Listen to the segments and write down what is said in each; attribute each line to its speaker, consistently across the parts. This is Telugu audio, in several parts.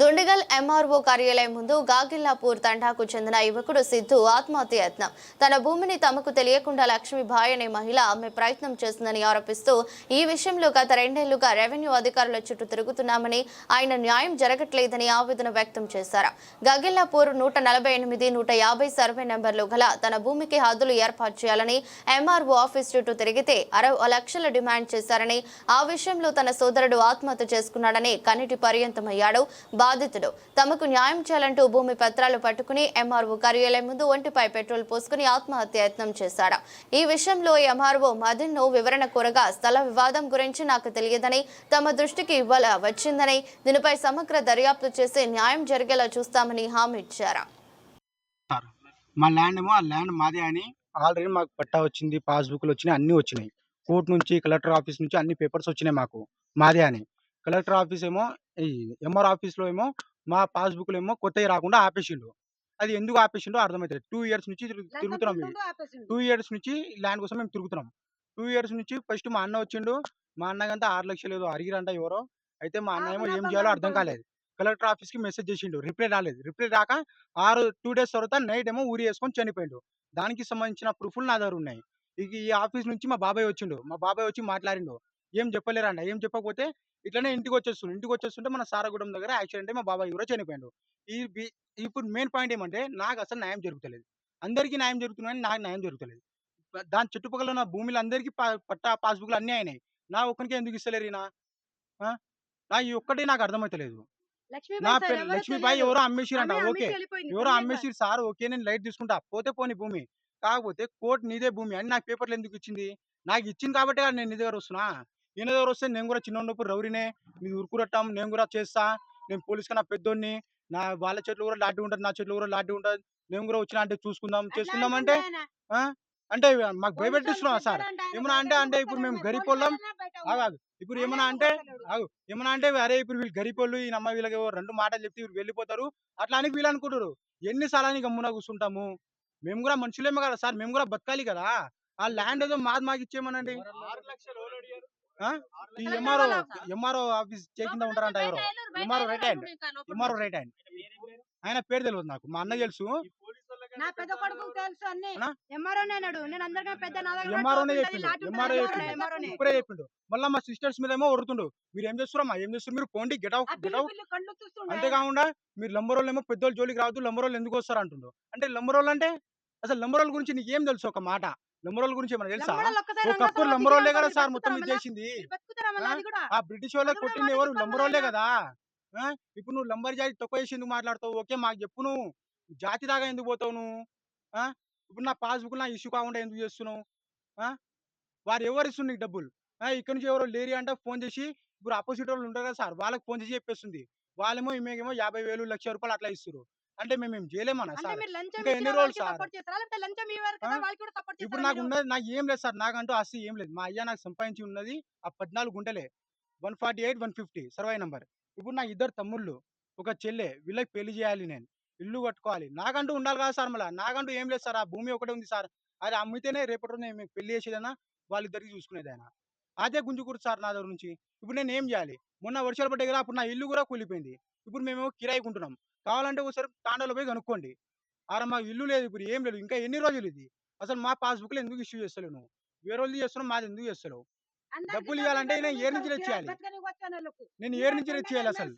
Speaker 1: దుండిగల్ ఎంఆర్ఓ కార్యాలయం ముందు గాగిల్లాపూర్ తండాకు చెందిన యువకుడు సిద్ధు ఆత్మహత్య యత్నం తన భూమిని తమకు తెలియకుండా లక్ష్మీబాయ్ అనే మహిళ ఆమె ప్రయత్నం చేసిందని ఆరోపిస్తూ ఈ విషయంలో గత రెండేళ్ళుగా రెవెన్యూ అధికారుల చుట్టూ తిరుగుతున్నామని ఆయన న్యాయం జరగట్లేదని ఆవేదన వ్యక్తం చేశారు. గాగిల్లాపూర్ నూట నలభై ఎనిమిది నూట యాభై సర్వే నెంబర్లు గల తన భూమికి హద్దులు ఏర్పాటు చేయాలని ఎంఆర్ఓ ఆఫీస్ చుట్టూ తిరిగితే అరవై లక్షల డిమాండ్ చేశారని ఆ విషయంలో తన సోదరుడు ఆత్మహత్య చేసుకున్నాడని కన్నిటి పర్యంతమయ్యాడు. బాధితుడు. తమకు న్యాయం చేయాలంటూ భూమి పత్రాలు పట్టుకుని ఎంఆర్ఓ కార్యాలయం ముందు ఒంటిపై పెట్రోల్ పోసుకుని ఆత్మహత్య యత్నం చేశాడు ఈ విషయంలో ఎంఆర్ఓ మదన్ను వివరణ కోరగా స్థల వివాదం గురించి నాకు తెలియదని తమ దృష్టికి ఇవ్వాల వచ్చిందని దీనిపై సమగ్ర దర్యాప్తు చేసి న్యాయం జరిగేలా చూస్తామని హామీ ఇచ్చారు.
Speaker 2: మా ల్యాండ్ ఏమో ఆ ల్యాండ్ మాదే అని ఆల్రెడీ మాకు పట్టా వచ్చింది పాస్బుక్లు వచ్చినాయి అన్నీ వచ్చినాయి. కోర్టు నుంచి కలెక్టర్ ఆఫీస్ నుంచి అన్ని పేపర్స్ వచ్చినాయి మాకు మాదే అని. కలెక్టర్ ఆఫీస్ ఏమో ఎంఆర్ ఆఫీస్లో ఏమో మా పాస్బుక్లు ఏమో కొత్తవి రాకుండా ఆపేసిండు. అది ఎందుకు ఆపేసిండో అర్థమవుతుంది టూ ఇయర్స్ నుంచి తిరుగు- తిరుగుతున్నాం మేము. టూ ఇయర్స్ నుంచి ల్యాండ్ కోసం మేము తిరుగుతున్నాం. టూ ఇయర్స్ నుంచి ఫస్ట్ మా అన్న వచ్చిండు. మా అన్నకంతా ఆరు లక్షలు ఏదో అడిగిరంట ఎవరో. అయితే మా అన్న ఏమో ఏం చేయాలో అర్థం కాలేదు. కలెక్టర్ ఆఫీస్కి మెసేజ్ చేసిండు. రిప్లై రాలేదు. రిప్లై రాక ఆరు టూ డేస్ తర్వాత నైట్ ఏమో ఊరి వేసుకొని చనిపోయిండు. దానికి సంబంధించిన ప్రూఫ్లు నా దగ్గర ఉన్నాయి. ఇక ఈ ఆఫీస్ నుంచి మా బాబాయ్ వచ్చిండు. మా బాబాయ్ వచ్చి మాట్లాడిండు. ఏం చెప్పలేరంట. ఏం చెప్పకపోతే ఇట్లనే ఇంటికి వచ్చేస్తుండు ఇంటికి వచ్చేస్తుంటే మన సారగూడెం దగ్గర యాక్సిడెంట్ మా బాబాయ్ కూడా చనిపోయిండు. ఈ ఇప్పుడు మెయిన్ పాయింట్ ఏమంటే నాకు అసలు న్యాయం జరుగుతలేదు. అందరికీ న్యాయం జరుగుతుందని నాకు న్యాయం జరుగుతలేదు. దాని చుట్టుపక్కల ఉన్న భూములు అందరికీ పట్టా పాస్బుక్లు అన్నీ అయినాయి. నా ఒక్కరికే ఎందుకు ఇస్తలేరు? ఆ? నా ఈ ఒక్కటి నాకు అర్థమైతలేదు. నా పేరు లక్ష్మీబాయి ఎవరో అమ్మేసిరంట. ఓకే. ఎవరో అమ్మేసిరు సార్. ఓకే నేను లైట్ తీసుకుంటా. పోతే పోని భూమి. కాకపోతే కోర్టు నీదే భూమి అని నాకు పేపర్లు ఎందుకు ఇచ్చింది? నాకు ఇచ్చింది కాబట్టి నేను నీ దగ్గర వస్తున్నా. ఈయన దగ్గర వస్తే నేను కూడా చిన్న ఉన్నప్పుడు రౌరీనే మీరు ఉరుకురట్టాం నేను కూడా చేస్తా నేను పోలీస్ కన్నా పెద్దోడిని నా వాళ్ళ చెట్లు కూడా లాంటి ఉంటుంది నా చెట్లు కూడా లాంటి ఉంటుంది నేను కూడా వచ్చినా అంటే చూసుకుందాం చేసుకుందాం అంటే ఆ? అంటే మాకు భయపెట్టిస్తున్నావా సార్? ఏమన్నా అంటే అంటే ఇప్పుడు మేము గరీబ్ వాళ్ళం ఇప్పుడు ఏమన్నా అంటే ఏమన్నా అంటే అరే ఇప్పుడు వీళ్ళు గరీబ్ వాళ్ళు ఈ అమ్మ వీళ్ళకి రెండు మాటలు చెప్తే వీళ్ళు వెళ్ళిపోతారు అట్లా అని వీళ్ళు అనుకుంటారు ఎన్నిసార్లు గమ్మున కూర్చుంటాము మేము కూడా మనుషులేమే కదా సార్ మేము కూడా బతకాలి కదా. ఆ ల్యాండ్ ఏదో మాది మాకు ఇచ్చేయమనండి? ఈ ఎంఆర్ఓ ఎంఆర్ఓ ఆఫీస్ చేకింద ఉంటారంట ఎవరో. MRO right hand. MRO right hand. ఆయన పేరు తెలియదు నాకు. మా అన్న తెలుసు.
Speaker 3: నా పెద్ద కొడుకు తెలుసు అన్ని.
Speaker 2: అన్నా?
Speaker 3: ఎంఆర్ఓ అన్నాడు. నేను అందరికన్నా పెద్ద
Speaker 2: ఎంఆర్ఓనే చెప్పిండు. ఎంఆర్ఓ చెప్పిండు.
Speaker 3: ఎంఆర్ఓనే.
Speaker 2: ఇప్పుడే చెప్పిండు. మళ్ళీ మా సిస్టర్స్ మీద ఏమో ఒరుతుండు మీరు ఏం చేస్తున్నారమ్మా ఏం చేస్తారు? మీరు పోండి గెట్ అవుట్ గెట్ అవుట్. అంతేకాకుండా మీరు లంబరోళ్ళు ఏమో పెద్దోళ్ళు జోలికి రావద్దు లంబరోళ్ళు ఎందుకు వస్తారు అంటుండు. అంటే లంబరోళ్ళు అంటే అసలు లంబరోళ్ళ గురించి నీకు ఏం తెలుసు ఒక మాట? లంబరోళ్ళ గురించి ఏమైనా తెలుసా? ఒకప్పుడు లంబరోళ్ళే కదా సార్ మొత్తం ఇది చేసింది. ఆ? బ్రిటిష్ వాళ్ళే
Speaker 3: అది కూడా?
Speaker 2: కొట్టింది ఎవరు?
Speaker 3: అయినా.
Speaker 2: కదా? ఇప్పుడు నువ్వు లంబర్ జాతి తక్కువ చేసి ఎందుకు మాట్లాడతావు? ఓకే మాకు చెప్పు నువ్వు జాతి దాకా ఎందుకు పోతావు నువ్వు? ఆ? ఇప్పుడు నా పాస్బుక్ నా ఇష్యూ కాకుండా ఎందుకు చేస్తున్నావు? ఆ? వారు ఎవరు ఇస్తుంది నీకు డబ్బులు? ఇక్కడ నుంచి ఎవరో లేరి అంటే ఫోన్ చేసి ఇప్పుడు ఆపోజిట్ వాళ్ళు ఉంటారు కదా సార్ వాళ్ళకి ఫోన్ చేసి చెప్పేస్తుంది. వాళ్ళేమో ఈమెకేమో యాభై వేలు లక్ష రూపాయలు అట్లా ఇస్తారు అంటే మేము ఏం చేయలేమన్నా సార్. ఇంకా ఎన్ని రోజులు సార్? ఇప్పుడు నాకు? ఉన్నది నాకు ఏం లేదు సార్. నాకంటూ ఆస్తి ఏం లేదు. మా అయ్య నాకు సంపాదించి ఉన్నది ఆ పద్నాలుగు గుంటలే. One forty eight one fifty survey number. ఇప్పుడు నా ఇద్దరు తమ్ముళ్ళు ఒక చెల్లె వీళ్ళకి పెళ్ళి చేయాలి నేను. ఇల్లు కట్టుకోవాలి. నాకంటూ ఉండాలి కదా సార్ మళ్ళీ. నాకంటూ ఏం లేదు సార్. ఆ భూమి ఒకటే ఉంది సార్. అది అమ్మితేనే రేపటి మేము పెళ్ళి చేసేదైనా వాళ్ళిద్దరికి చూసుకునేదైనా. అదే గుంజుకూరు సార్ నా దగ్గర నుంచి. ఇప్పుడు నేను ఏం చేయాలి? మొన్న వర్షాలు పడ్డాయి కదా అప్పుడు నా ఇల్లు కూడా కూలిపోయింది. ఇప్పుడు మేము కిరాయికి ఉంటున్నాం. కావాలంటే ఒకసారి తాండలో పోయి కనుక్కోండి. ఆరా మాకు ఇల్లు లేదు ఇప్పుడు ఏం లేదు ఇంకా ఎన్ని రోజులు ఇది? అసలు మా పాస్బుక్లు ఎందుకు ఇష్యూ చేస్తలేవు నువ్వు? వేరే వాళ్ళు చేస్తున్నావు మాది ఎందుకు చేస్తలేవు? డబ్బులు ఇవ్వాలంటే నేను ఏ నుంచి తెచ్చేయాలి? నేను ఏ నుంచి తెచ్చేయాలి అసలు?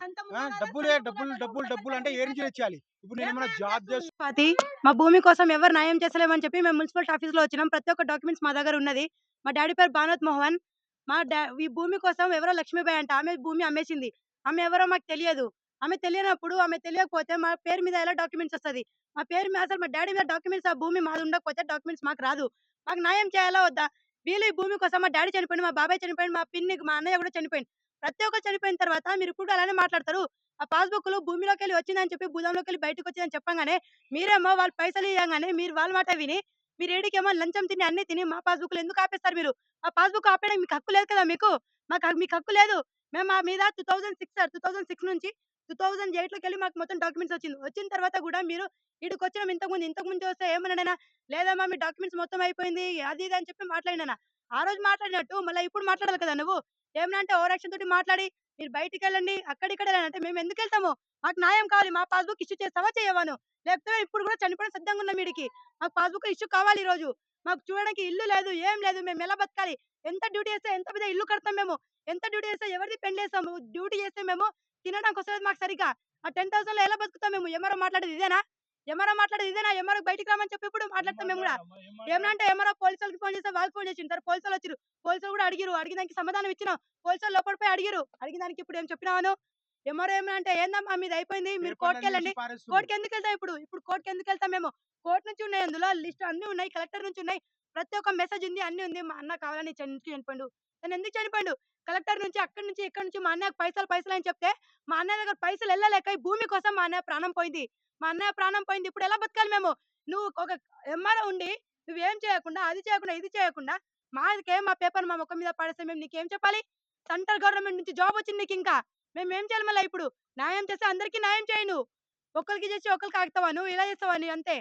Speaker 2: డబ్బులే డబ్బులు? డబ్బులు
Speaker 3: డబ్బులు
Speaker 2: అంటే ఏ నుంచి. తెచ్చేయాలి ఇప్పుడు నేను ఏమైనా జాబ్
Speaker 3: స్వాతి మా భూమి కోసం ఎవరు న్యాయం చేస్తలేమని చెప్పి మేము మున్సిపల్ ఆఫీస్లో వచ్చినాం. ప్రతి ఒక్క డాక్యుమెంట్స్ మా దగ్గర ఉన్నది. మా డాడీ పేరు భానత్ మోహన్. మా ఈ భూమి కోసం ఎవరో లక్ష్మీబాయి అంట. ఆమె భూమి అమ్మేసింది. ఆమె ఎవరో మాకు తెలియదు. ఆమె తెలియనప్పుడు ఆమె తెలియకపోతే మా పేరు మీద ఎలా డాక్యుమెంట్స్ వస్తది? మా పేరు మీద అసలు మా డాడీ మీద డాక్యుమెంట్స్ ఆ భూమి మాది ఉండకపోతే డాక్యుమెంట్స్ మాకు రాదు. మాకు న్యాయం చేయాలా వద్దా? వీళ్ళు ఈ భూమి కోసం మా డాడీ చనిపోయింది మా బాబాయ్ చనిపోయింది మా పిన్ని మా అన్నయ్య కూడా చనిపోయింది ప్రతి ఒక్కరు చనిపోయిన తర్వాత మీరు ఇప్పుడు అలానే మాట్లాడతారు. ఆ పాస్బుక్లో భూమిలోకి వెళ్ళి వచ్చిందని చెప్పి భూదంలోకి వెళ్ళి బయటకు వచ్చిందని చెప్పగానే మీరేమో వాళ్ళు పైసలు ఇవ్వగానే మీరు వాళ్ళ మాట విని మీరు ఏడికేమో లంచం తిని అన్ని తిని మా పాస్బుక్లో ఎందుకు ఆపేస్తారు మీరు? ఆ పాస్బుక్ ఆపేయడానికి మీకు హక్కు లేదు కదా మీకు? మాకు మీకు హక్కు లేదు. మేము మా మీద two thousand six two thousand six నుంచి టూ థౌసండ్ ఎయిట్లోకి వెళ్ళి మాకు మొత్తం డాక్యుమెంట్స్ వచ్చింది. వచ్చిన తర్వాత కూడా మీరు ఇక్కడికి వచ్చిన ఇంతకుముందు ముందు ఇంతకు ముందు వస్తే ఏమన్నాడైనా లేదమ్మా మీ డాక్యుమెంట్స్ మొత్తం అయిపోయింది అది ఇది అని చెప్పి మాట్లాడినా ఆ రోజు మాట్లాడినట్టు మళ్ళీ ఇప్పుడు మాట్లాడాలి కదా నువ్వు? ఏమన్నా అంటే ఓవర్ యాక్షన్ తోటి మాట్లాడి మీరు బయటికి వెళ్ళండి అక్కడిక్కడ అంటే మేము ఎందుకు వెళ్తాము మాకు న్యాయం కావాలి మా పాస్బుక్ ఇష్యూ చేస్తావా చేయవాను లేకపోతే ఇప్పుడు కూడా చనిపోయిన సిద్ధంగా ఉన్నాం వీడికి. మాకు పాస్బుక్ ఇష్యూ కావాలి ఈ రోజు. మాకు చూడడానికి ఇల్లు లేదు ఏం లేదు మేము ఎలా బతకాలి? ఎంత డ్యూటీ చేస్తే ఎంత పెద్ద ఇల్లు కడతాం మేము? ఎంత డ్యూటీ చేస్తే ఎవరిది పెళ్ళి చేస్తాము డ్యూటీ చేస్తే మేము తినడానికి వస్తుంది మాకు సరిగా ఆ టెన్ థౌసండ్లో ఎలా బతుకుతాం మేము? ఎంఆర్ఓ మాట్లాడేది ఇదేనా? ఎంఆర్ఓ మాట్లాడేది ఇదేనా? ఎంఆర్ఓ బయటికి రామని చెప్పి ఇప్పుడు మాట్లాడతాం మేము కూడా. ఏమనంటే ఎంఆర్ఓ పోలీసులకి ఫోన్ చేస్తే వాళ్ళు ఫోన్ తర్వాత పోలీసులు వచ్చారు పోలీసులు కూడా అడిగిరు అడిగిన దానికి సమాధానం ఇచ్చినాం. పోలీసులు లోపల పోయి అడిగిరు అడిగిన దానికి ఇప్పుడు ఏం చెప్పినాను? ఎంఆర్ఓ ఏమనంటే ఏందమ్మా మీది అయిపోయింది? మీరు కోర్టుకి వెళ్ళండి. కోర్టుకి ఎందుకు వెళ్తాం ఇప్పుడు? ఇప్పుడు కోర్టుకి ఎందుకు వెళ్తాం మేము? కోర్టు నుంచి ఉన్నాయి అందులో లిస్ట్ అన్ని ఉన్నాయి. కలెక్టర్ నుంచి ఉన్నాయి. ప్రతి ఒక్క మెసేజ్ ఉంది అన్ని ఉంది. మా అన్న కావాలని చనిపోయిండు తను ఎందుకు చనిపోయిండు? కలెక్టర్ నుంచి అక్కడి నుంచి ఇక్కడ నుంచి మా అన్నయ్యకు పైసలు పైసలు అని చెప్తే మా అన్నయ్య దగ్గర పైసలు వెళ్ళలేక ఈ భూమి కోసం మా అన్నయ్య ప్రాణం పోయింది. మా అన్నయ్య ప్రాణం పోయింది. ఇప్పుడు ఎలా బతకాలి మేము? నువ్వు ఒక ఎంఆర్ఓ ఉండి నువ్వేం చేయకుండా అది చేయకుండా ఇది చేయకుండా మాకేం మా పేపర్ మా ముఖం మీద పడేస్తే మేము నీకేం చెప్పాలి? సెంట్రల్ గవర్నమెంట్ నుంచి జాబ్ వచ్చింది నీకు ఇంకా. మేము ఏం చేయాలి మళ్ళీ ఇప్పుడు? న్యాయం చేస్తే అందరికీ న్యాయం చేయను ఒకరికి చేసి ఒకరికి ఆగుతావా నువ్వు ఇలా చేస్తావా నువ్వు అంతే?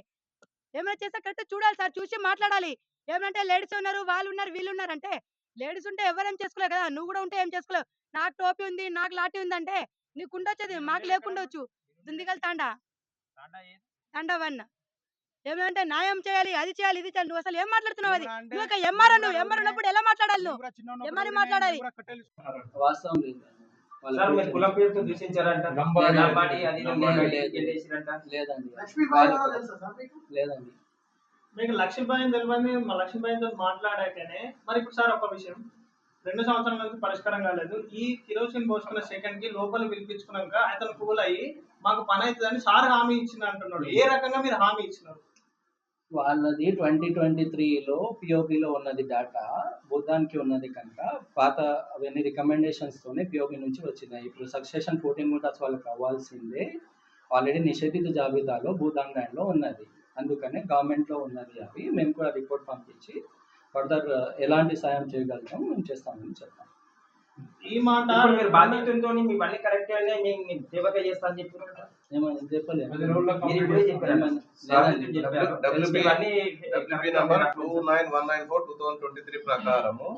Speaker 3: ఏమైనా చేస్తే కరెక్ట్ చూడాలి సార్ చూసి మాట్లాడాలి. ఏమంటే లేడీస్ ఉన్నారు వాళ్ళు ఉన్నారు వీళ్ళు ఉన్నారు అంటే లేడీస్ ఉంటే ఎవరేం చేసుకోలేవు కదా! నువ్వు కూడా ఉంటే ఏం చేసుకోలేవు? నాకు టోపీ ఉంది నాకు లాఠీ ఉంది అంటే నీకు ఉండొచ్చు మాకు లేకుండొచ్చు దుందిగల్ తాండా. తాండా వన్. ఏమంటే న్యాయం చేయాలి అది చేయాలి ఇది చేయాలి. నువ్వు అసలు ఏం మాట్లాడుతున్నావు అది? నువ్వు ఒక ఎంఆర్ నువ్వు ఎంఆర్ ఉన్నప్పుడు ఎలా మాట్లాడాలి నువ్వు ఏమని మాట్లాడాలి?
Speaker 4: లేదండి.
Speaker 5: మీకు
Speaker 6: లక్ష్మీబాయి తెలియని మా లక్ష్మీబాయితో మాట్లాడాకనే మరి ఇప్పుడు సార్ ఒక విషయం. రెండు సంవత్సరాల నుంచి పరిష్కారం కాలేదు. ఈ కిరోసిన్ పోసుకున్న సెకండ్కి లోపల పిలిపించుకున్నాక అతను కూల్ అయ్యి మాకు పని అవుతుందని సార్ హామీ ఇచ్చింది అంటున్నాడు. ఏ రకంగా మీరు హామీ ఇచ్చినారు?
Speaker 4: వాళ్ళది ట్వంటీ ట్వంటీ త్రీలో పిఓపిలో ఉన్నది డేటా బుద్ధానికి ఉన్నది కనుక పాత అవన్నీ రికమెండేషన్స్తోనే పిఓపి నుంచి వచ్చినాయి. ఇప్పుడు సక్సెషన్ ఫోర్టీన్ మీటర్స్ వాళ్ళకి అవ్వాల్సిందే. ఆల్రెడీ నిషేధిత జాబితాలో భూదాన్ ల్యాండ్లో ఉన్నది. అందుకనే గవర్నమెంట్లో ఉన్నది అవి. మేము కూడా రిపోర్ట్ పంపించి ఫర్దర్ ఎలాంటి సాయం చేయగలుగుతాం మేము చేస్తామని చెప్పాం.
Speaker 6: ఈ మాట
Speaker 7: ఇప్పుడు మీరు బాధ్యతతో మీ పని కరెక్ట్ అని నేను మీకు సేవగా చేస్తా. అని చెప్పినారు
Speaker 4: ఏమని చెప్పలేదు
Speaker 8: ప్రకారము.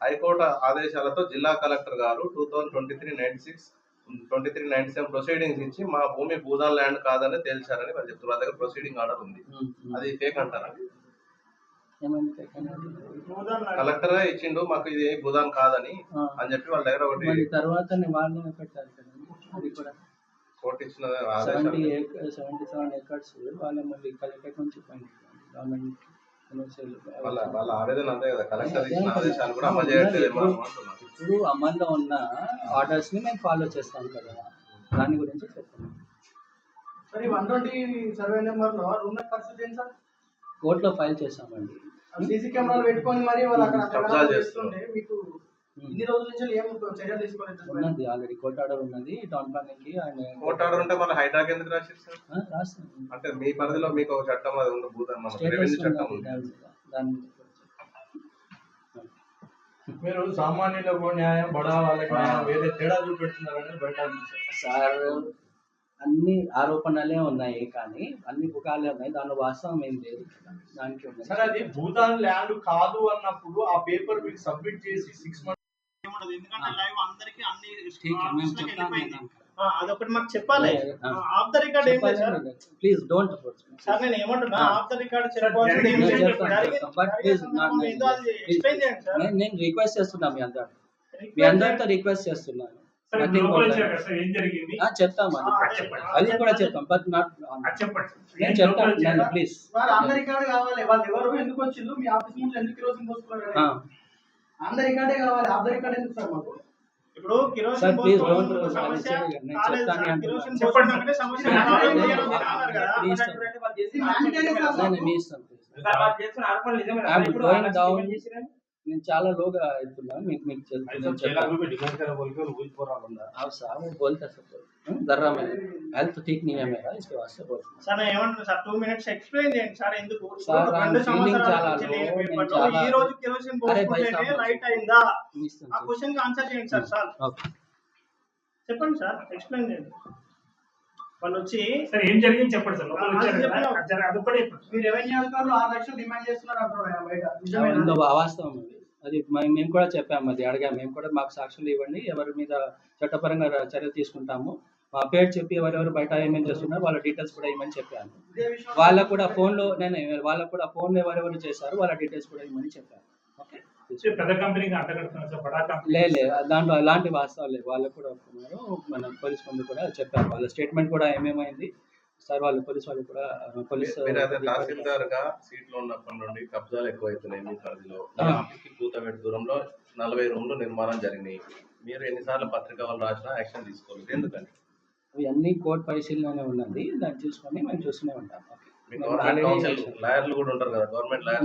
Speaker 8: హైకోర్టు ఆదేశాలతో జిల్లా కలెక్టర్ గారు two thousand twenty three ninety six twenty three ninety seven proceedings ఇచ్చి మా భూమి భూదాన్ ల్యాండ్ కాదని తేల్చారని వాళ్ళు చెప్తున్నారు. వాళ్ళ దగ్గర ప్రొసీడింగ్ ఆర్డర్ ఉంది. అది ఫేక్ అంటారా? కలెక్టర్ ఇచ్చిండు మాకు ఇది భూదాన్ కాదని. అని చెప్పి వాళ్ళ దగ్గర ఒకటి
Speaker 4: తర్వాత పెట్టారు
Speaker 8: కోర్టు ఇచ్చిన
Speaker 4: సెవెంటీ సెవెన్ ఎకర్స్ వాళ్ళ మళ్ళీ కలెక్టర్ నుంచి పోయింది గవర్నమెంట్
Speaker 8: వాళ్ళ వాళ్ళ ఆవేదన అంతే కదా. కలెక్టర్ ఇచ్చిన ఆదేశాలు కూడా అమలు
Speaker 4: ఇప్పుడు అమల్లో ఉన్న ఆర్డర్స్ని మేము ఫాలో చేస్తాం కదా. దాని గురించి చెప్తున్నాం
Speaker 5: మరి వన్ ట్వంటీ సర్వే నెంబర్లో రూమ్ నెంబర్ పరిస్థితి ఏంటి సార్?
Speaker 4: కోర్టులో ఫైల్ చేసామండి
Speaker 5: సీసీ కెమెరాలు పెట్టుకొని మరి వాళ్ళు అక్కడ
Speaker 8: కబ్జా చేస్తున్నారు.
Speaker 5: చేస్తుంటే మీకు. ఇన్ని రోజుల నుంచి ఏం చర్యలు తీసుకోలేదు?
Speaker 4: ఉన్నది ఆల్రెడీ కోర్టు ఆర్డర్ ఉన్నది. టౌన్ ప్లానింగ్కి ఆయన
Speaker 8: కోర్టు ఆర్డర్ ఉంటే మళ్ళీ హైడ్రాక్ ఎందుకు రాసిస్తారు
Speaker 4: ఆ, రాస్తాం
Speaker 8: అంటే మీ పరిధిలో మీకు ఒక చట్టం అది ఉంది భూతాన్ మన రెవెన్యూ చట్టం ఉంది
Speaker 4: దాని.
Speaker 9: మీరు సామాన్యులకు న్యాయం బడా వాళ్ళకి న్యాయం వేరే తేడా చూపెడుతున్నారని బయట.
Speaker 4: సార్. అన్ని ఆరోపణలే ఉన్నాయి కానీ అన్ని పుకాలే ఉన్నాయి. దానిలో వాస్తవం ఏం లేదు. దానికి.
Speaker 9: సరే అది భూతాన్ ల్యాండ్ కాదు అన్నప్పుడు ఆ పేపర్ మీకు సబ్మిట్ చేసి సిక్స్ మంత్స్
Speaker 6: ఏముండదు. ఎందుకంటే లైవ్ అందరికి అన్ని అదొకటి మాకు చెప్పాలి. ఆఫ్ ద రికార్డ్ ఏం లేదు సార్
Speaker 4: ప్లీజ్ డోంట్
Speaker 6: సార్. నేను ఏమంటున్నా. ఆఫ్ ద రికార్డ్ చెప్పాల్సింది ఏం
Speaker 9: నేను
Speaker 6: లేదు.
Speaker 4: నేను రిక్వెస్ట్ చేస్తున్నా మీ అందరు మీ
Speaker 6: Request
Speaker 4: అందరితో రిక్వెస్ట్ చేస్తున్నాను చెప్తాం అది. కూడా చెప్తాం బట్ నాట్ నేను చెప్తాను నేను ప్లీజ్
Speaker 5: రికార్డ్ కావాలి వాళ్ళు ఎవరు ఎందుకు వచ్చిండ్రు? మీ ఆఫీస్ ముందు ఎందుకు కిరోసిన్ పోసుకున్నారు రికార్డే కావాలి ఆఫ్ ద రికార్డ్ ఎందుకు సార్ మాకు.
Speaker 6: ఇప్పుడు కిరోసిన్
Speaker 4: సార్, నేను
Speaker 6: సమస్య కాలేదు సార్. కిరోసిన్
Speaker 9: చెప్పండి.
Speaker 6: సమస్య అన్నారు కదా.
Speaker 5: సార్.
Speaker 4: మీ ఇష్టం.
Speaker 7: సార్.
Speaker 4: చాలా లోగా వెళ్తున్నాను మీకు మీకు నేను చెప్తాను हाँ साहब वो बोलता सब दर्रा में हेल्थ ठीक नहीं है मेरा इसके वास्ते बोलता
Speaker 6: సార్ నేను ఏమంటున్నా సార్ టూ మినిట్స్ ఎక్స్ప్లెయిన్ చేయండి సార్ ఎందుకు
Speaker 4: సార్,
Speaker 6: ఇప్పుడు
Speaker 4: I'm
Speaker 6: రెండు
Speaker 4: feeling
Speaker 6: సంవత్సరాల
Speaker 4: చాలా
Speaker 6: నుంచి
Speaker 4: low,
Speaker 6: లేని
Speaker 4: నేను
Speaker 6: పేపర్లో
Speaker 4: చాలా-
Speaker 6: ఈ రోజు కిరోసిన్
Speaker 4: అరే భయ్
Speaker 6: పోసుకుంటేనే
Speaker 4: సాబ్.
Speaker 6: రైట్ అయిందా
Speaker 4: మీ ఇష్టం
Speaker 6: ఆ క్వశ్చన్ కి ఆన్సర్ చేయండి సార్ సార్
Speaker 4: ఓకే
Speaker 6: చెప్పండి సార్ ఎక్స్ప్లెయిన్ చేయండి వాళ్ళు వచ్చి
Speaker 9: సరే ఏం జరిగింది చెప్పండి సార్ లోపల
Speaker 6: ఆ,
Speaker 9: వచ్చారు కదా
Speaker 6: చెప్పండి.
Speaker 9: అది జర- అదొక్కటే చెప్పండి.
Speaker 5: మీ రెవెన్యూ అధికారులు ఆరు లక్షలు డిమాండ్ చేస్తున్నారు అంటున్నారు ఆయన బయట
Speaker 4: ఇంకో
Speaker 5: నిజమేనా
Speaker 4: అవాస్తవం అది అది మ- మేము కూడా చెప్పాము అది అడిగాము మేము కూడా మాకు సాక్షులు ఇవ్వండి ఎవరి మీద చట్టపరంగా చర్య తీసుకుంటాము మా పేరు చెప్పి ఎవరెవరు బయట ఏమేమి చేస్తున్నారు వాళ్ళ డీటెయిల్స్ కూడా ఇవ్వమని చెప్పాను. వాళ్ళకు కూడా ఫోన్లో నేను వాళ్ళకు కూడా ఫోన్లో ఎవరెవరు చేశారు వాళ్ళ డీటెయిల్స్ కూడా ఇవ్వమని చెప్పాను. ఓకే
Speaker 9: పెద్ద కంపెనీకి అంటగడుతున్నారు సార్ బడా కంపెనీ
Speaker 4: లే లే దాంట్లో అలాంటి వాస్తవాలు లేవు. వాళ్ళకు కూడా ఒప్పుకున్నారు మన పోలీస్ ముందు కూడా చెప్పారు. వాళ్ళ స్టేట్మెంట్ కూడా ఏమేమైంది? సార్ వాళ్ళు పోలీస్ వాళ్ళు కూడా పోలీస్
Speaker 8: తహసీల్దార్గా సీట్లో ఉన్నప్పటి నుండి కబ్జాలు ఎక్కువైతున్నాయి మీ పరిధిలో. దూరంలో నలభై రూమ్లు నిర్మాణం జరిగినాయి. మీరు ఎన్నిసార్లు పత్రిక వాళ్ళు రాసినా యాక్షన్ తీసుకోలేదు. ఎందుకని?
Speaker 4: ఇవన్నీ కోర్టు పరిశీలననే ఉన్నది దాన్ని చూసుకొని మేము చూస్తూనే ఉంటాం. ఓకే.
Speaker 8: కౌన్సిల్ లాయర్లు కూడా ఉంటారు కదా గవర్నమెంట్ లాయర్స్.